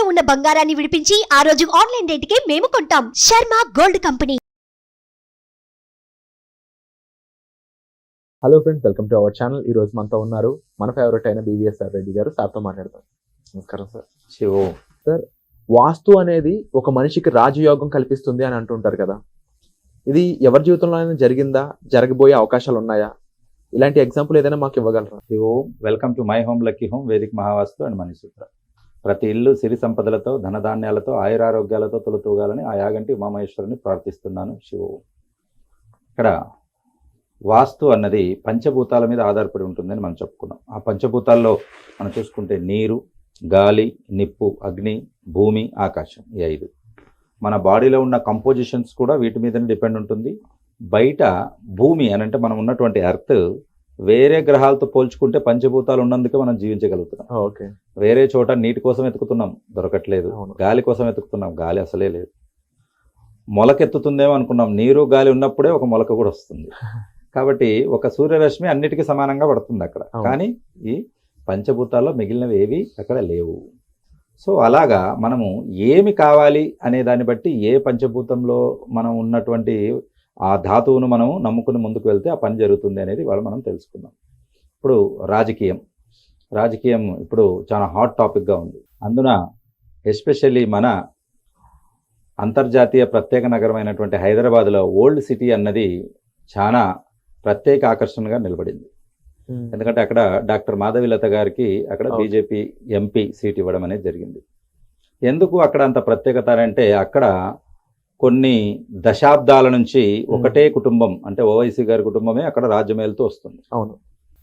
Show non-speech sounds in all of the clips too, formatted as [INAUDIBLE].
తాకట్టులో ఉన్న బంగారాన్ని విడిపించి ఆ రోజు ఆన్లైన్ రేటుకే మేము కొంటాం. Sharma gold company. Hello friends welcome to our channel. ఈ రోజు మనతో ఉన్నారు మన ఫేవరెట్ అయిన బీవీఎస్ రెడ్డి గారు. సార్తో మాట్లాడతాం నమస్కారం సార్. శివు. సార్ వాస్తు అనేది ఒక మనిషికి రాజయోగం కల్పిస్తుంది అని అంటుంటారు కదా. ఇది ఎవరి జీవితంలో అయినా జరిగిందా? జరగబోయే అవకాశాలు ఉన్నాయా? ఇలాంటి ఎగ్జాంపుల్ ఏదైనా మాకు ఇవ్వగలరా? Shivu welcome to my home lucky home వేదిక మహావాస్తు అండ్ మణిసూత్ర ప్రతి ఇల్లు సిరి సంపదలతో ధనధాన్యాలతో ఆయురారోగ్యాలతో తొలుతూగాలని ఆ యాగంటి ఉమామహేశ్వరుని ప్రార్థిస్తున్నాను. శివు. ఇక్కడ వాస్తు అన్నది పంచభూతాల మీద ఆధారపడి ఉంటుందని మనం చెప్పుకున్నాం. ఆ పంచభూతాల్లో మనం చూసుకుంటే నీరు గాలి నిప్పు అగ్ని భూమి ఆకాశం ఈ ఐదు. మన బాడీలో ఉన్న కంపోజిషన్స్ కూడా వీటి మీదనే డిపెండ్ ఉంటుంది. బయట భూమి అని అంటే మనం ఉన్నటువంటి ఎర్త్ వేరే గ్రహాలతో పోల్చుకుంటే పంచభూతాలు ఉన్నందుకే మనం జీవించగలుగుతున్నాం. ఓకే వేరే చోట నీటి కోసం వెతుకుతున్నాం దొరకట్లేదు. గాలి కోసం వెతుకుతున్నాం గాలి అసలే లేదు. మొలకెత్తుతుందేమో అనుకున్నాం నీరు గాలి ఉన్నప్పుడే ఒక మొలక కూడా వస్తుంది. [LAUGHS] కాబట్టి ఒక సూర్యరశ్మి అన్నిటికీ సమానంగా పడుతుంది అక్కడ. కానీ ఈ పంచభూతాల్లో మిగిలినవి ఏవి అక్కడ లేవు. సో అలాగా మనము ఏమి కావాలి అనే దాన్ని బట్టి ఏ పంచభూతంలో మనం ఉన్నటువంటి ఆ ధాతువును మనం నమ్ముకుని ముందుకు వెళ్తే ఆ పని జరుగుతుంది అనేది వాళ్ళు మనం తెలుసుకుందాం. ఇప్పుడు రాజకీయం. రాజకీయం ఇప్పుడు చాలా హాట్ టాపిక్గా ఉంది. అందున ఎస్పెషల్లీ మన అంతర్జాతీయ ప్రత్యేక నగరమైనటువంటి హైదరాబాద్లో ఓల్డ్ సిటీ అన్నది చాలా ప్రత్యేక ఆకర్షణగా నిలబడింది. ఎందుకంటే అక్కడ డాక్టర్ మాధవిలత గారికి అక్కడ. బీజేపీ ఎంపీ సీట్ ఇవ్వడం అనేది జరిగింది. ఎందుకు అక్కడ అంత ప్రత్యేకత అంటే అక్కడ కొన్ని దశాబ్దాల నుంచి ఒకటే కుటుంబం అంటే ఓవైసీ గారి కుటుంబమే అక్కడ రాజ్యమేలుతూ వస్తుంది. అవును.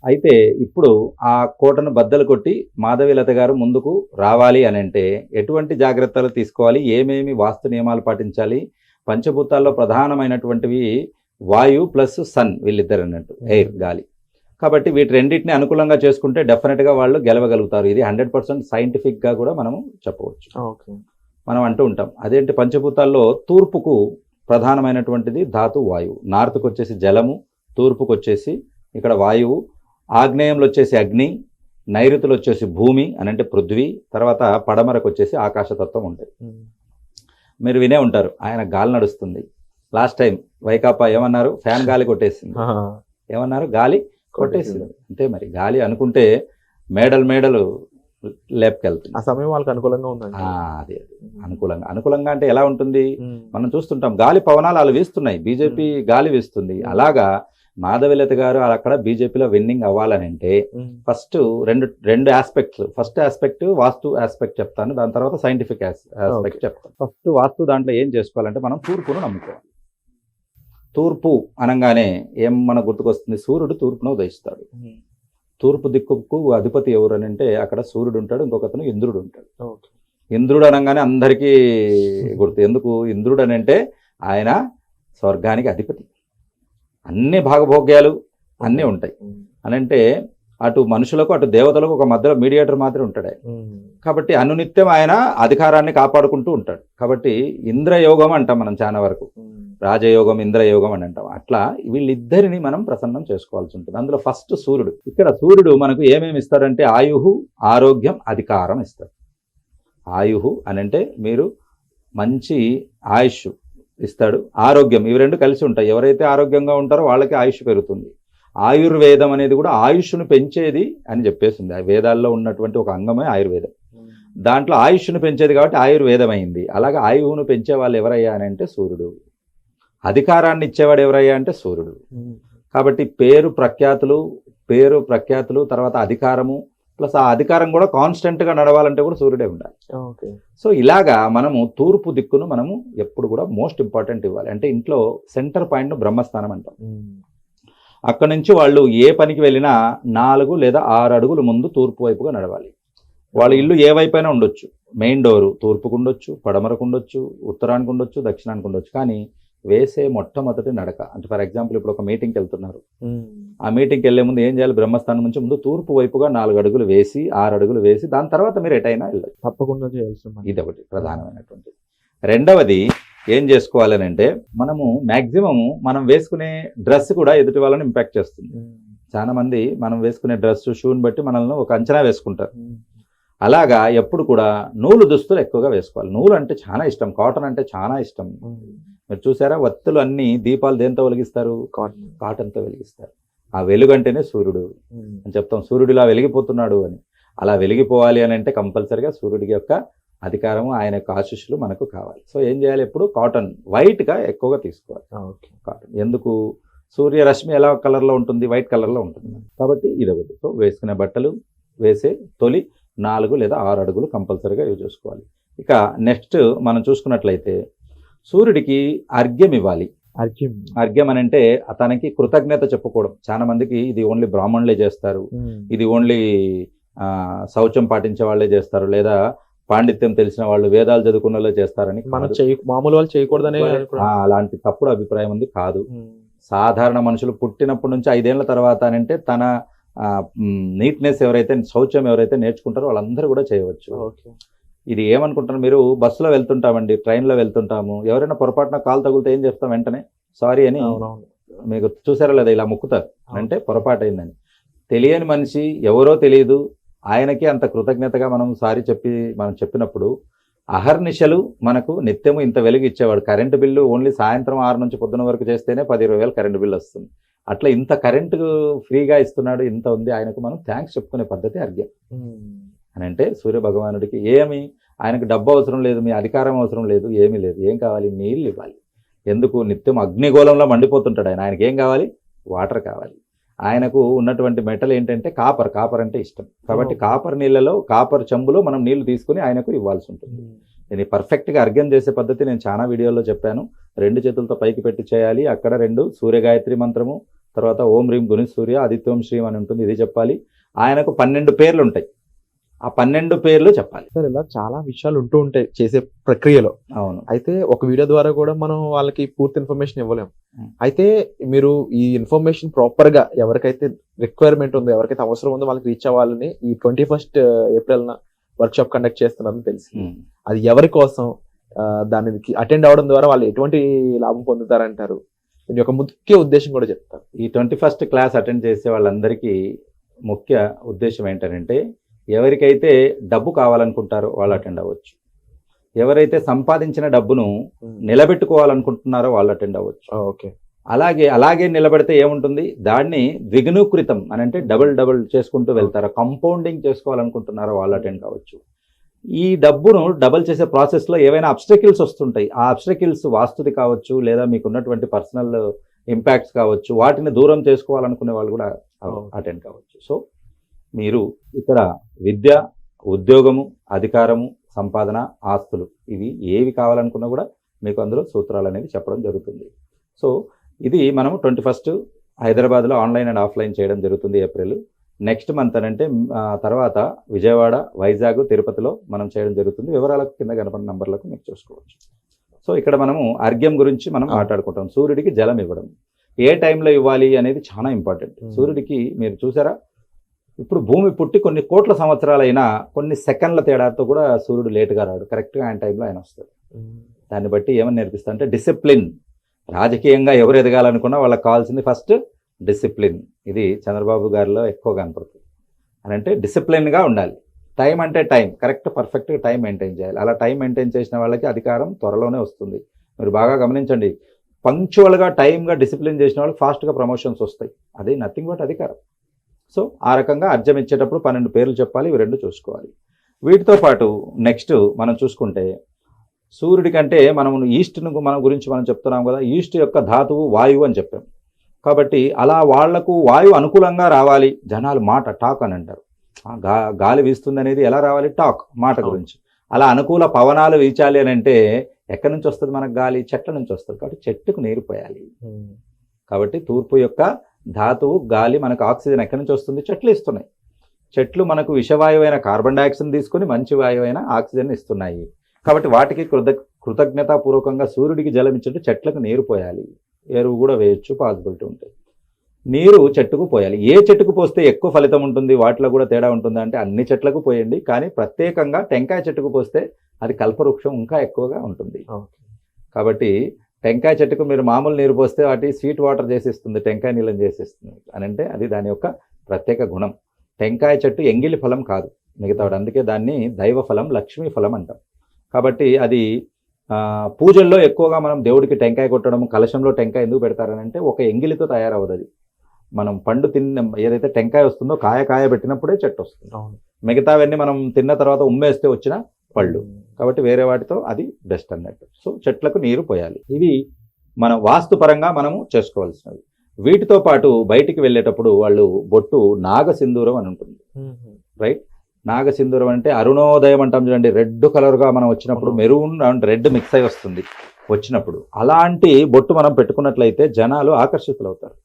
అయితే ఇప్పుడు ఆ కోటను బద్దలు కొట్టి మాధవిలత గారు ముందుకు రావాలి అని అంటే ఎటువంటి జాగ్రత్తలు తీసుకోవాలి? ఏమేమి వాస్తు నియమాలు పాటించాలి? పంచభూతాల్లో ప్రధానమైనటువంటివి వాయు ప్లస్ సన్ వీళ్ళిద్దరు అన్నట్టు ఎయిర్ గాలి. కాబట్టి వీటి రెండింటిని అనుకూలంగా చేసుకుంటే డెఫినెట్గా వాళ్ళు గెలవగలుగుతారు. ఇది హండ్రెడ్ పర్సెంట్ సైంటిఫిక్గా కూడా మనము చెప్పవచ్చు. ఓకే. మనం అంటూ ఉంటాం. అదేంటి పంచభూతాల్లో తూర్పుకు ప్రధానమైనటువంటిది ధాతు వాయువు. నార్త్కు వచ్చేసి జలము తూర్పుకు వచ్చేసి ఇక్కడ వాయువు ఆగ్నేయంలో వచ్చేసి అగ్ని నైరుతులు వచ్చేసి భూమి అని అంటే పృథ్వీ తర్వాత పడమరకు వచ్చేసి ఆకాశతత్వం ఉంటాయి మీరు వినే ఉంటారు ఆయన గాలి నడుస్తుంది. లాస్ట్ టైం వైకాపా ఏమన్నారు? ఫ్యాన్ గాలి కొట్టేసింది. ఏమన్నారు? గాలి కొట్టేసింది. అంతే మరి గాలి అనుకుంటే మేడలు మేడలు లేపుకెళ్తుంది. ఆ సమయం వాళ్ళకి అనుకూలంగా ఉందండి. ఆ, అదే అదే. అనుకూలంగా అనుకూలంగా అంటే ఎలా ఉంటుంది. మనం చూస్తుంటాం గాలి పవనాలు అలా వీస్తున్నాయి. బీజేపీ గాలి వీస్తుంది. అలాగా మాధవిలత గారు అక్కడ బీజేపీలో విన్నింగ్ అవ్వాలని అంటే ఉమ్. ఫస్ట్ రెండు రెండు aspects. First aspect vastu aspect చెప్తాను. దాని తర్వాత సైంటిఫిక్ ఆస్పెక్ట్. చెప్తాను. ఫస్ట్ వాస్తు దాంట్లో ఏం చేసుకోవాలంటే మనం తూర్పును నమ్ముకోవాలి. తూర్పు అనగానే ఏం మన గుర్తుకొస్తుంది? సూర్యుడు తూర్పును ఉదయిస్తాడు. తూర్పు దిక్కుకు అధిపతి ఎవరు అని అంటే అక్కడ సూర్యుడు ఉంటాడు ఇంకొకతను ఇంద్రుడు ఉంటాడు ఇంద్రుడు అనగానే అందరికీ గుర్తు. ఎందుకు? ఇంద్రుడు అని అంటే ఆయన స్వర్గానికి అధిపతి. అన్ని భాగభోగ్యాలు అన్నీ ఉంటాయి. ఉమ్. అని అంటే అటు మనుషులకు అటు దేవతలకు ఒక మధ్యలో మీడియేటర్ మాత్రం ఉంటాడు. కాబట్టి అనునిత్యం ఆయన అధికారాన్ని కాపాడుకుంటూ ఉంటాడు. కాబట్టి ఇంద్రయోగం అంటాం మనం చాలా వరకు. రాజయోగం ఇంద్రయోగం అని అంటాం. అట్లా వీళ్ళిద్దరిని మనం ప్రసన్నం చేసుకోవాల్సి ఉంటుంది. అందులో ఫస్ట్ సూర్యుడు. ఇక్కడ సూర్యుడు మనకు ఏమేమి ఇస్తాడంటే ఆయుహు ఆరోగ్యం అధికారం ఇస్తాడు. ఆయుహు అని అంటే మీరు మంచి ఆయుష్ ఇస్తాడు ఆరోగ్యం. ఇవి రెండు కలిసి ఉంటాయి. ఎవరైతే ఆరోగ్యంగా ఉంటారో వాళ్ళకి ఆయుష్ పెరుగుతుంది. ఆయుర్వేదం అనేది కూడా ఆయుష్ను పెంచేది అని చెప్పేసింది. ఆ వేదాల్లో ఉన్నటువంటి ఒక అంగమే ఆయుర్వేదం. దాంట్లో ఆయుష్ను పెంచేది కాబట్టి ఆయుర్వేదం అయింది అలాగే ఆయువును పెంచే వాళ్ళు ఎవరయ్యా అని అంటే సూర్యుడు. అధికారాన్ని ఇచ్చేవాడు ఎవరయ్యా అంటే సూర్యుడు. కాబట్టి పేరు ప్రఖ్యాతులు పేరు ప్రఖ్యాతులు తర్వాత అధికారము ప్లస్ ఆ అధికారం కూడా కాన్స్టెంట్గా నడవాలంటే కూడా సూర్యుడే ఉండాలి. ఓకే. సో ఇలాగా మనము తూర్పు దిక్కును మనము ఎప్పుడు కూడా మోస్ట్ ఇంపార్టెంట్ ఇవ్వాలి. అంటే ఇంట్లో సెంటర్ పాయింట్ బ్రహ్మస్థానం అంటాం. అక్కడ నుంచి వాళ్ళు ఏ పనికి వెళ్ళినా నాలుగు లేదా ఆరు అడుగులు ముందు తూర్పు వైపుగా నడవాలి. వాళ్ళ ఇల్లు ఏ వైపైనా ఉండొచ్చు. మెయిన్ డోరు తూర్పుకు ఉండొచ్చు పడమరకు ఉండొచ్చు ఉత్తరానికి ఉండొచ్చు దక్షిణానికి ఉండొచ్చు కానీ వేసే మొట్టమొదటి నడక. అంటే ఫర్ ఎగ్జాంపుల్ ఇప్పుడు ఒక మీటింగ్కి వెళ్తున్నారు. ఆ మీటింగ్కి వెళ్ళే ముందు ఏం చేయాలి? బ్రహ్మస్థానం నుంచి ముందు తూర్పు వైపుగా నాలుగు అడుగులు వేసి ఆరు అడుగులు వేసి దాని తర్వాత మీరు ఎటైనా వెళ్ళచ్చు తప్పకుండా చేయాల్సిన పని. ఇది ఒకటి ప్రధానమైనటువంటి. రెండవది ఏం చేసుకోవాలి అని అంటే మనము మాక్సిమం మనం వేసుకునే డ్రెస్ కూడా ఎదుటి వాళ్ళని ఇంపాక్ట్ చేస్తుంది. చాలా మంది మనం వేసుకునే డ్రెస్ షూని బట్టి మనల్ని ఒక అంచనా వేసుకుంటారు. అలాగా ఎప్పుడు కూడా నూలు దుస్తులు ఎక్కువగా వేసుకోవాలి. నూలు అంటే చాలా ఇష్టం. కాటన్ అంటే చాలా ఇష్టం. మీరు చూసారా? వత్తులు అన్ని దీపాలు దేంతో వెలిగిస్తారు? కాటన్. కాటన్తో వెలిగిస్తారు. ఆ వెలుగు అంటేనే సూర్యుడు అని చెప్తాం. సూర్యుడిలా వెలిగిపోతున్నాడు అని. అలా వెలిగిపోవాలి అని అంటే కంపల్సరిగా సూర్యుడి యొక్క అధికారము ఆయన యొక్క ఆశీస్సులు మనకు కావాలి. సో ఏం చేయాలి ఎప్పుడు? కాటన్. వైట్గా ఎక్కువగా తీసుకోవాలి. ఓకే. కాటన్. ఎందుకు? సూర్యరశ్మి ఎలా కలర్లో ఉంటుంది? వైట్ కలర్లో ఉంటుంది కాబట్టి ఇది ఒకటి. సో వేసుకునే బట్టలు వేసే తొలి నాలుగు లేదా ఆరు అడుగులు కంపల్సరీగా యూజ్ చేసుకోవాలి. ఇక నెక్స్ట్ మనం చూసుకున్నట్లయితే సూర్యుడికి అర్ఘ్యం ఇవ్వాలి. అర్ఘ్యం. అర్ఘ్యం అని అంటే తనకి కృతజ్ఞత చెప్పుకోవడం. చాలా మందికి ఇది ఓన్లీ బ్రాహ్మణులే చేస్తారు. ఇది ఓన్లీ ఆ, శౌచం పాటించే వాళ్ళే చేస్తారు. లేదా పాండిత్యం తెలిసిన వాళ్ళు వేదాలు చదువుకున్న వాళ్ళే చేస్తారని మనం మామూలు వాళ్ళు చేయకూడదనే అలాంటి తప్పుడు అభిప్రాయం ఉంది కాదు. సాధారణ మనుషులు పుట్టినప్పటి నుంచి ఐదేళ్ళ తర్వాత అని అంటే తన నీట్నెస్ ఎవరైతే శౌచం ఎవరైతే నేర్చుకుంటారో వాళ్ళందరూ కూడా చేయవచ్చు. ఓకే. ఇది ఏమనుకుంటారు మీరు బస్సులో వెళ్తుంటామండి ట్రైన్లో వెళ్తుంటాము. ఎవరైనా పొరపాటున కాలు తగిలితే ఏం చెప్తాం వెంటనే? సారీ అని మీకు చూసారా లేదా ఇలా ముక్కుతారు. అంటే పొరపాటు అయిందని తెలియని మనిషి ఎవరో తెలియదు. ఆయనకి అంత కృతజ్ఞతగా మనం సారీ చెప్పి మనం చెప్పినప్పుడు అహర్నిశలు మనకు నిత్యము ఇంత వెలుగు ఇచ్చేవాడు కరెంటు బిల్లు ఓన్లీ సాయంత్రం ఆరు నుంచి పొద్దున వరకు చేస్తేనే పది ఇరవై వేలు కరెంటు బిల్లు వస్తుంది. అట్లా ఇంత కరెంటు ఫ్రీగా ఇస్తున్నాడు ఇంత ఉంది. ఆయనకు మనం థ్యాంక్స్ చెప్పుకునే పద్ధతి అర్ఘ్యం. అని అంటే సూర్య భగవానుడికి ఏమి? ఆయనకు డబ్బు అవసరం లేదు మీ అధికారం అవసరం లేదు ఏమీ లేదు. ఏం కావాలి? నీళ్ళు ఇవ్వాలి. ఎందుకు? నిత్యం అగ్నిగోళంలో మండిపోతుంటాడు ఆయన. ఆయనకి ఏం కావాలి? వాటర్ కావాలి. ఆయనకు ఉన్నటువంటి మెటల్ ఏంటంటే కాపర్. కాపర్ అంటే ఇష్టం. కాబట్టి. కాపర్ నీళ్ళలో కాపర్ చెంబులో మనం నీళ్ళు తీసుకుని ఆయనకు ఇవ్వాల్సి ఉంటుంది. నేను పర్ఫెక్ట్గా అర్ఘ్యం చేసే పద్ధతి నేను చాలా వీడియోల్లో చెప్పాను. రెండు చేతులతో పైకి పెట్టి చేయాలి. అక్కడ రెండు. సూర్య గాయత్రి మంత్రము తర్వాత ఓం హ్రీం గుని సూర్య ఆదిత్యం శ్రీం అని ఉంటుంది. ఇది చెప్పాలి. ఆయనకు పన్నెండు పేర్లు ఉంటాయి ఆ పన్నెండు పేర్లు చెప్పాలి. సార్ ఇలా చాలా విషయాలు ఉంటూ ఉంటాయి చేసే ప్రక్రియలో. అవును. అయితే ఒక వీడియో ద్వారా కూడా మనం వాళ్ళకి పూర్తి ఇన్ఫర్మేషన్ ఇవ్వలేం. Hmm. అయితే మీరు ఈ ఇన్ఫర్మేషన్ ప్రాపర్గా ఎవరికైతే రిక్వైర్మెంట్ ఉందో ఎవరికైతే అవసరం ఉందో వాళ్ళకి రీచ్ అవ్వాలని ఈ twenty first April workshop conduct చేస్తున్నారని తెలిసి. అది ఎవరి కోసం? దానికి అటెండ్ అవ్వడం ద్వారా వాళ్ళు ఎటువంటి లాభం పొందుతారంటారు? దీని యొక్క ముఖ్య ఉద్దేశం కూడా చెప్తారు. ఈ ట్వంటీ ఫస్ట్ క్లాస్ అటెండ్ చేసే వాళ్ళందరికీ ముఖ్య ఉద్దేశం ఏంటంటే ఎవరికైతే డబ్బు కావాలనుకుంటారో వాళ్ళు అటెండ్ అవ్వచ్చు. ఎవరైతే సంపాదించిన డబ్బును నిలబెట్టుకోవాలనుకుంటున్నారో వాళ్ళు అటెండ్ అవ్వచ్చు. ఓకే. అలాగే అలాగే నిలబెడితే ఏముంటుంది? దాన్ని ద్విగుణీకృతం అని అంటే డబుల్ డబుల్ చేసుకుంటూ వెళ్తారో? కంపౌండింగ్ చేసుకోవాలనుకుంటున్నారో వాళ్ళు అటెండ్ కావచ్చు. ఈ డబ్బును డబుల్ చేసే ప్రాసెస్లో ఏవైనా అబ్స్టకిల్స్ వస్తుంటాయి. ఆ అబ్స్టకిల్స్ వాస్తుది కావచ్చు లేదా మీకు ఉన్నటువంటి పర్సనల్ ఇంపాక్ట్స్ కావచ్చు వాటిని దూరం చేసుకోవాలనుకునే వాళ్ళు కూడా అటెండ్ కావచ్చు. సో మీరు ఇక్కడ విద్య ఉద్యోగము అధికారము సంపాదన ఆస్తులు ఇవి ఏవి కావాలనుకున్నా కూడా మీకు అందులో సూత్రాలు అనేది చెప్పడం జరుగుతుంది. సో ఇది మనము ట్వంటీ ఫస్ట్ హైదరాబాద్లో ఆన్లైన్ అండ్ ఆఫ్లైన్ చేయడం జరుగుతుంది ఏప్రిల్. నెక్స్ట్ మంత్ అని అంటే తర్వాత విజయవాడ వైజాగ్ తిరుపతిలో మనం చేయడం జరుగుతుంది. వివరాలకు కింద కనపడిన నంబర్లకు మీరు చూసుకోవచ్చు. సో ఇక్కడ మనము అర్ఘ్యం గురించి మనం మాట్లాడుకుంటాం. సూర్యుడికి జలం ఇవ్వడం. ఏ టైంలో ఇవ్వాలి అనేది చాలా ఇంపార్టెంట్. సూర్యుడికి మీరు చూసారా? ఇప్పుడు భూమి పుట్టి కొన్ని కోట్ల సంవత్సరాలైనా కొన్ని సెకండ్ల తేడాతో కూడా సూర్యుడు లేటుగా రాడు. కరెక్ట్గా ఆయన టైంలో ఆయన వస్తాడు. దాన్ని బట్టి ఏమని నేర్పిస్తా అంటే డిసిప్లిన్ రాజకీయంగా ఎవరు ఎదగాలనుకున్నా వాళ్ళకి కావాల్సింది ఫస్ట్ డిసిప్లిన్ ఇది చంద్రబాబు గారిలో ఎక్కువ కనపడుతుంది. అని అంటే డిసిప్లిన్గా ఉండాలి. టైం అంటే టైం కరెక్ట్ పర్ఫెక్ట్గా టైం మెయింటైన్ చేయాలి. అలా టైం మెయింటైన్ చేసిన వాళ్ళకి అధికారం త్వరలోనే వస్తుంది. మీరు బాగా గమనించండి. పంక్చువల్గా టైంగా డిసిప్లిన్ చేసిన వాళ్ళకి ఫాస్ట్గా ప్రమోషన్స్ వస్తాయి. అది నథింగ్ బట్ అధికారం. సో ఆ రకంగా అర్జం ఇచ్చేటప్పుడు పన్నెండు పేర్లు చెప్పాలి ఇవి రెండు చూసుకోవాలి. వీటితో పాటు నెక్స్ట్ మనం చూసుకుంటే సూర్యుడి కంటే మనం ఈస్ట్ను మన గురించి మనం చెప్తున్నాం కదా ఈస్ట్ యొక్క ధాతువు వాయువు అని చెప్పాం. కాబట్టి అలా వాళ్ళకు వాయువు అనుకూలంగా రావాలి. జనాలు మాట టాక్ అని అంటారు. గా గాలి వీస్తుంది అనేది ఎలా రావాలి? టాక్ మాట. గురించి. అలా అనుకూల పవనాలు వీచాలి అని అంటే ఎక్కడి నుంచి వస్తుంది మనకు గాలి? చెట్ల నుంచి వస్తుంది. కాబట్టి చెట్టుకు నీరు పోయాలి. కాబట్టి తూర్పు యొక్క ధాతువు గాలి మనకు ఆక్సిజన్ ఎక్కడి నుంచి వస్తుంది? చెట్లు ఇస్తున్నాయి. చెట్లు మనకు విషవాయువైన కార్బన్ డైఆక్సైడ్ తీసుకొని మంచి వాయువైన ఆక్సిజన్ ఇస్తున్నాయి. కాబట్టి వాటికి కృత కృతజ్ఞతాపూర్వకంగా సూర్యుడికి జలం ఇచ్చేట్టు చెట్లకు నీరు పోయాలి. ఎరువు కూడా వేయొచ్చు పాసిబిలిటీ ఉంటాయి నీరు చెట్టుకు పోయాలి. ఏ చెట్టుకు పోస్తే ఎక్కువ ఫలితం ఉంటుంది? వాటిలో కూడా తేడా ఉంటుంది అంటే అన్ని చెట్లకు పోయండి. కానీ ప్రత్యేకంగా టెంకాయ చెట్టుకు పోస్తే అది కల్పవృక్షం ఇంకా ఎక్కువగా ఉంటుంది. కాబట్టి టెంకాయ చెట్టుకు మీరు మామూలు నీరు పోస్తే వాటి స్వీట్ వాటర్ చేసేస్తుంది టెంకాయ నీళ్ళని చేసేస్తుంది. అని అంటే అది దాని యొక్క ప్రత్యేక గుణం. టెంకాయ చెట్టు ఎంగిలి ఫలం కాదు మిగతా వాడు అందుకే దాన్ని దైవ ఫలం లక్ష్మీ ఫలం అంటాం. కాబట్టి అది పూజల్లో ఎక్కువగా మనం దేవుడికి టెంకాయ కొట్టడం కలశంలో టెంకాయ ఎందుకు పెడతారని అంటే ఒక ఎంగిలితో తయారవదు అది. మనం పండు తిన్న ఏదైతే టెంకాయ వస్తుందో కాయ కాయ పెట్టినప్పుడే చెట్టు వస్తుంది. మిగతావన్నీ మనం తిన్న తర్వాత ఉమ్మేస్తే వచ్చిన పళ్ళు. కాబట్టి వేరే వాటితో అది బెస్ట్ అన్నట్టు. సో చెట్లకు నీరు పోయాలి. ఇవి మన వాస్తు పరంగా మనము చేసుకోవాల్సినవి. వీటితో పాటు బయటికి వెళ్ళేటప్పుడు వాళ్ళు బొట్టు నాగసింధూరం అని ఉంటుంది. రైట్ నాగసింధూరం అంటే అరుణోదయం అంటాం చూడండి. రెడ్ కలర్గా మనం వచ్చినప్పుడు. మెరూన్ అండ్ రెడ్ మిక్స్ అయి వస్తుంది వచ్చినప్పుడు. అలాంటి బొట్టు మనం పెట్టుకున్నట్లయితే జనాలు ఆకర్షితులు అవుతారు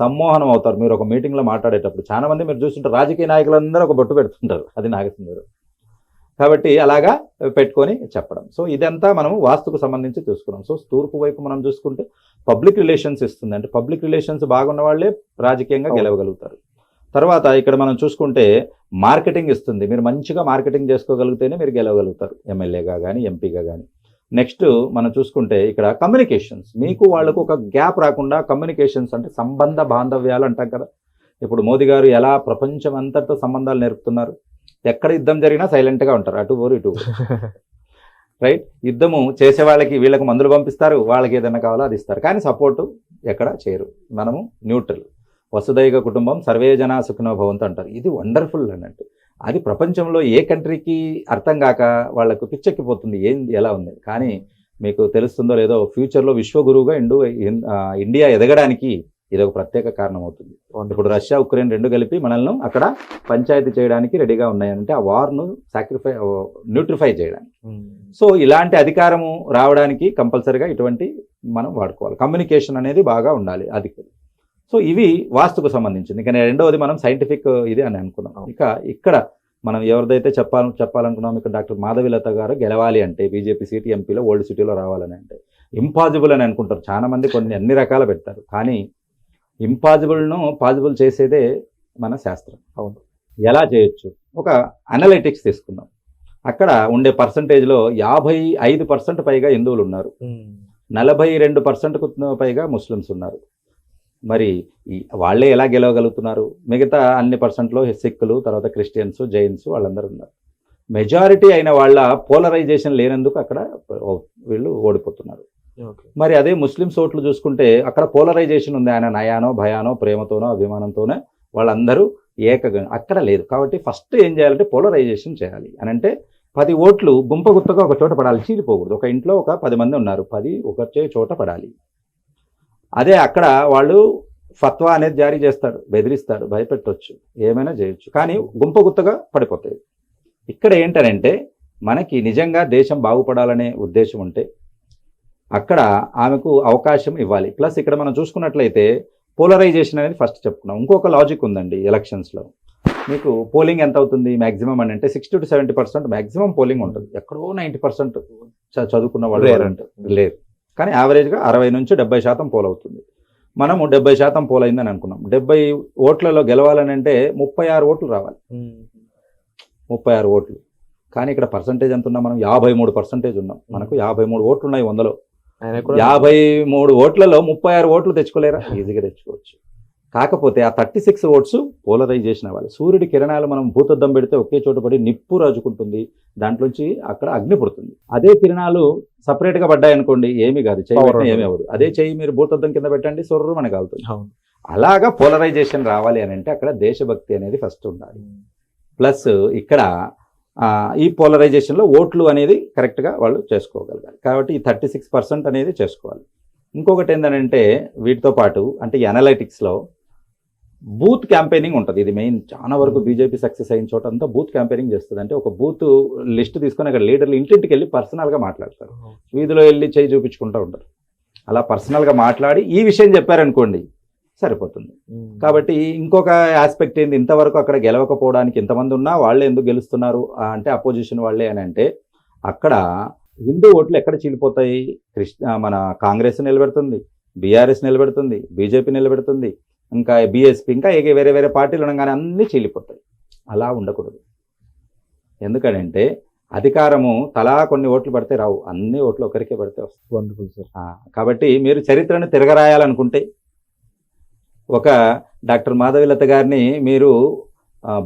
సమ్మోహనం అవుతారు. మీరు ఒక మీటింగ్లో మాట్లాడేటప్పుడు చాలా మంది మీరు చూస్తుంటారు రాజకీయ నాయకులందరూ ఒక బొట్టు పెడుతుంటారు. అది నాగసింధూరం కాబట్టి అలాగా పెట్టుకొని చెప్పడం. సో ఇదంతా మనం వాస్తుకు సంబంధించి చూసుకున్నాం. సో తూర్పు వైపు మనం చూసుకుంటే పబ్లిక్ రిలేషన్స్ ఇస్తుంది అంటే పబ్లిక్ రిలేషన్స్ బాగున్న వాళ్ళే రాజకీయంగా. గెలవగలుగుతారు. తర్వాత ఇక్కడ మనం చూసుకుంటే మార్కెటింగ్ ఇస్తుంది. మీరు మంచిగా మార్కెటింగ్ చేసుకోగలిగితేనే మీరు గెలవగలుగుతారు. ఎమ్మెల్యేగా కానీ ఎంపీగా కానీ నెక్స్ట్ మనం చూసుకుంటే ఇక్కడ కమ్యూనికేషన్స్. మీకు వాళ్ళకు ఒక గ్యాప్ రాకుండా కమ్యూనికేషన్స్ అంటే సంబంధ బాంధవ్యాలు అంటాం కదా. ఇప్పుడు మోదీ గారు ఎలా ప్రపంచం అంతటితో సంబంధాలు నేర్పుతున్నారు? ఎక్కడ యుద్ధం జరిగినా సైలెంట్గా ఉంటారు. అటు ఊరు ఇటు. రైట్ [LAUGHS] యుద్ధము చేసే వాళ్ళకి వీళ్ళకి మందులు పంపిస్తారు వాళ్ళకి ఏదైనా కావాలో అది ఇస్తారు. కానీ సపోర్టు ఎక్కడ చేయరు. మనము న్యూట్రల్ వసుదైక కుటుంబం సర్వే జనా సుఖినో భవంతు అంటారు. ఇది వండర్ఫుల్ అన్నట్టు. అది ప్రపంచంలో ఏ కంట్రీకి అర్థం కాక వాళ్ళకు పిచ్చెక్కిపోతుంది. ఏంది ఎలా ఉంది? కానీ మీకు తెలుస్తుందో లేదో ఫ్యూచర్లో విశ్వగురువుగా ఇండు ఇండియా ఎదగడానికి ఇది ఒక ప్రత్యేక కారణం అవుతుంది ఇప్పుడు రష్యా ఉక్రెయిన్ రెండు కలిపి మనల్ని అక్కడ పంచాయతీ చేయడానికి రెడీగా ఉన్నాయంటే ఆ వార్ను సాక్రిఫై న్యూట్రిఫై చేయడానికి. సో ఇలాంటి అధికారము రావడానికి కంపల్సరిగా ఇటువంటి మనం వాడుకోవాలి. కమ్యూనికేషన్ అనేది బాగా ఉండాలి అది సో ఇవి వాస్తుకు సంబంధించింది. ఇంకా రెండవది మనం సైంటిఫిక్ ఇది అని అనుకున్నాం. ఇక ఇక్కడ మనం ఎవరిదైతే చెప్పాల చెప్పాలనుకున్నాం ఇక్కడ డాక్టర్ మాధవిలత గారు గెలవాలి అంటే బీజేపీ సీట్ ఎంపీలో ఓల్డ్ సిటీలో రావాలని అంటే ఇంపాసిబుల్ అని అనుకుంటారు. చాలా మంది కొన్ని అన్ని రకాల పెడతారు. కానీ ఇంపాసిబుల్ను పాసిబుల్ చేసేదే మన శాస్త్రం. అవును. ఎలా చేయొచ్చు? ఒక అనలైటిక్స్ తీసుకుందాం. అక్కడ ఉండే పర్సంటేజ్లో యాభై ఐదు పర్సెంట్ పైగా హిందువులు ఉన్నారు నలభై రెండు పర్సెంట్కు పైగా ముస్లిమ్స్ ఉన్నారు. మరి వాళ్ళే ఎలా గెలవగలుగుతున్నారు? మిగతా అన్ని పర్సెంట్లో సిక్కులు తర్వాత క్రిస్టియన్స్ జైన్స్ వాళ్ళందరూ ఉన్నారు. మెజారిటీ అయిన వాళ్ళ పోలరైజేషన్ లేనందుకు అక్కడ వీళ్ళు ఓడిపోతున్నారు. మరి అదే ముస్లిం ఓట్లు చూసుకుంటే అక్కడ పోలరైజేషన్ ఉంది. ఆయన నయానో భయానో ప్రేమతోనో అభిమానంతోనే వాళ్ళందరూ ఏకగా అక్కడ లేదు. కాబట్టి ఫస్ట్ ఏం చేయాలంటే పోలరైజేషన్ చేయాలి. అని అంటే పది ఓట్లు గుంపగుత్తగా ఒక చోట పడాలి. చీలిపోకూడదు. ఒక ఇంట్లో ఒక పది మంది ఉన్నారు. పది ఒకటే చోట పడాలి. అదే అక్కడ వాళ్ళు ఫత్వా అనేది జారీ చేస్తాడు. బెదిరిస్తాడు. భయపెట్టొచ్చు. ఏమైనా చేయొచ్చు. కానీ గుంపగుత్తగా పడిపోతాయి. ఇక్కడ ఏంటనంటే మనకి నిజంగా దేశం బాగుపడాలనే ఉద్దేశం ఉంటే అక్కడ ఆమెకు అవకాశం ఇవ్వాలి. ప్లస్ ఇక్కడ మనం చూసుకున్నట్లయితే పోలరైజేషన్ అనేది ఫస్ట్ చెప్పుకున్నాం. ఇంకొక లాజిక్ ఉందండి ఎలక్షన్స్లో మీకు పోలింగ్ ఎంత అవుతుంది? మ్యాక్సిమం అని అంటే sixty to seventy percent maximum polling ఉంటుంది. ఎక్కడో నైంటీ పర్సెంట్ చదువుకున్న వాళ్ళు. లేరు కానీ యావరేజ్గా అరవై నుంచి డెబ్బై శాతం పోల్ అవుతుంది. మనము డెబ్బై శాతం పోల్ అయిందని అనుకున్నాం. డెబ్బై ఓట్లలో గెలవాలని అంటే ముప్పై ఆరు ఓట్లు రావాలి. ముప్పై ఆరు ఓట్లు. కానీ ఇక్కడ పర్సంటేజ్ ఎంత ఉన్నాం మనం యాభై మూడు పర్సంటేజ్ ఉన్నాం. మనకు యాభై మూడు ఓట్లు ఉన్నాయి వందలో. యాభై మూడు ఓట్లలో ముప్పై ఆరు ఓట్లు తెచ్చుకోలేరా? [LAUGHS] ఈజీగా తెచ్చుకోవచ్చు. కాకపోతే ఆ థర్టీ సిక్స్ ఓట్స్ పోలరైజేషన్ అవ్వాలి. సూర్యుడి కిరణాలు మనం భూతద్దం పెడితే ఒకే చోట పడి నిప్పు రాజుకుంటుంది. దాంట్లోంచి అక్కడ అగ్ని పుడుతుంది. అదే కిరణాలు separate గా పడ్డాయి అనుకోండి ఏమీ కాదు. చేయి ఏమీ. అవ్వదు. అదే చెయ్యి మీరు భూతద్దం కింద పెట్టండి సొర్రు మనకు అవుతుంది. అలాగా పోలరైజేషన్ రావాలి అని అంటే అక్కడ దేశభక్తి అనేది ఫస్ట్ ఉండాలి. ప్లస్ ఇక్కడ ఈ పోలరైజేషన్లో ఓట్లు అనేది కరెక్ట్గా వాళ్ళు చేసుకోగలగాలి. కాబట్టి ఈ థర్టీ సిక్స్ పర్సెంట్ అనేది చేసుకోవాలి. ఇంకొకటి ఏంటంటే వీటితో పాటు అంటే ఈ అనలైటిక్స్లో బూత్ క్యాంపెయినింగ్ ఉంటుంది. ఇది మెయిన్ చాలా వరకు బీజేపీ సక్సెస్ అయిన చోట అంతా బూత్ క్యాంపెయినింగ్ చేస్తుంది. అంటే ఒక బూత్ లిస్ట్ తీసుకొని అక్కడ లీడర్లు ఇంటింటికి వెళ్ళి పర్సనల్గా మాట్లాడతారు. వీధిలో వెళ్ళి చేయి చూపించుకుంటూ ఉంటారు. అలా పర్సనల్గా మాట్లాడి ఈ విషయం చెప్పారనుకోండి సరిపోతుంది. కాబట్టి ఇంకొక ఆస్పెక్ట్ ఏంది? ఇంతవరకు అక్కడ గెలవకపోవడానికి ఇంతమంది ఉన్నా వాళ్ళే ఎందుకు గెలుస్తున్నారు? అంటే అపోజిషన్ వాళ్ళే అని అంటే అక్కడ హిందూ ఓట్లు ఎక్కడ చీలిపోతాయి? కృష్ణ మన కాంగ్రెస్ నిలబెడుతుంది బీఆర్ఎస్ నిలబెడుతుంది బీజేపీ నిలబెడుతుంది ఇంకా బీఎస్పీ ఇంకా ఏ- వేరే వేరే పార్టీలు ఉండగానే అన్నీ చీలిపోతాయి. అలా ఉండకూడదు. ఎందుకనంటే అధికారము తలా కొన్ని ఓట్లు పడితే రావు. అన్ని ఓట్లు ఒకరికే పడితే వస్తాయి. వండర్ఫుల్ సార్ ఆ, కాబట్టి మీరు చరిత్రను తిరగరాయాలనుకుంటే ఒక డాక్టర్ మాధవిలత గారిని మీరు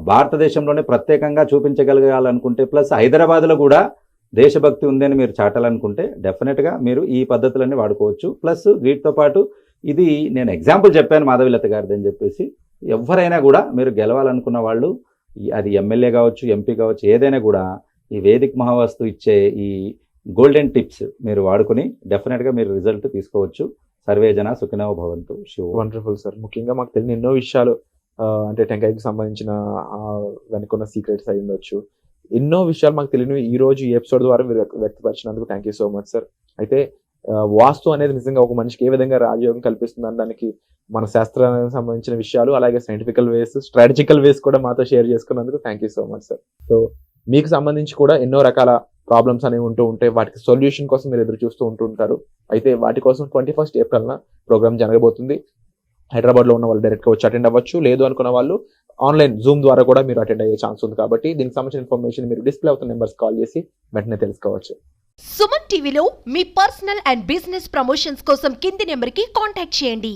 భారతదేశంలోనే ప్రత్యేకంగా చూపించగలగాలనుకుంటే ప్లస్ హైదరాబాద్లో కూడా దేశభక్తి ఉందని మీరు చాటాలనుకుంటే డెఫినెట్గా మీరు ఈ పద్ధతులన్నీ వాడుకోవచ్చు. ప్లస్ వీటితో పాటు ఇది నేను ఎగ్జాంపుల్ చెప్పాను మాధవిలత గారిది అని చెప్పేసి ఎవరైనా కూడా మీరు గెలవాలనుకున్న వాళ్ళు అది ఎమ్మెల్యే కావచ్చు ఎంపీ కావచ్చు ఏదైనా కూడా ఈ వేదిక్ మహావస్తు ఇచ్చే ఈ గోల్డెన్ టిప్స్ మీరు వాడుకుని డెఫినెట్గా మీరు రిజల్ట్ తీసుకోవచ్చు. సర్వే జన సుఖినవ భవంతు. శివ. వండర్ఫుల్ సార్ ముఖ్యంగా మాకు తెలియని ఎన్నో విషయాలు అంటే టెంకాయకి సంబంధించిన వెనుకున్న సీక్రెట్స్ అయి ఉండొచ్చు. ఎన్నో విషయాలు మాకు తెలియని ఈ రోజు ఈ ఎపిసోడ్ ద్వారా మీరు వ్యక్తపరిచినందుకు thank you so much sir అయితే వాస్తు అనేది నిజంగా ఒక మనిషికి ఏ విధంగా రాజయోగం కల్పిస్తుంది అనడానికి మన శాస్త్రానికి సంబంధించిన విషయాలు అలాగే సైంటిఫికల్ వేస్ స్ట్రాటజికల్ వేస్ కూడా మాతో షేర్ చేసుకున్నందుకు thank you so much sir so మీకు సంబంధించి కూడా ఎన్నో రకాల ప్రాబ్లమ్స్ అనేవి ఉంటూ ఉంటాయి వాటికి సొల్యూషన్ కోసం మీరు ఎదురు చూస్తూ ఉంటుంటారు అయితే వాటి కోసం ట్వంటీ ఫస్ట్ ఏప్రిల్న ప్రోగ్రామ్ జరగబోతుంది. హైదరాబాద్లో ఉన్న వాళ్ళు డైరెక్ట్గా వచ్చి అటెండ్ అవ్వచ్చు. లేదు అనుకున్న వాళ్ళు ఆన్లైన్ జూమ్ ద్వారా కూడా మీరు అటెండ్ అయ్యే ఛాన్స్ ఉంది కాబట్టి దీనికి సంబంధించిన ఇన్ఫర్మేషన్ మీరు డిస్ప్లే అవుతున్న నెంబర్స్ కాల్ చేసి వెంటనే తెలుసుకోవచ్చు. సుమన్ టీవీలో మీ పర్సనల్ అండ్ బిజినెస్ ప్రమోషన్స్ కోసం కింది నెంబర్కి కాంటాక్ట్ చేయండి.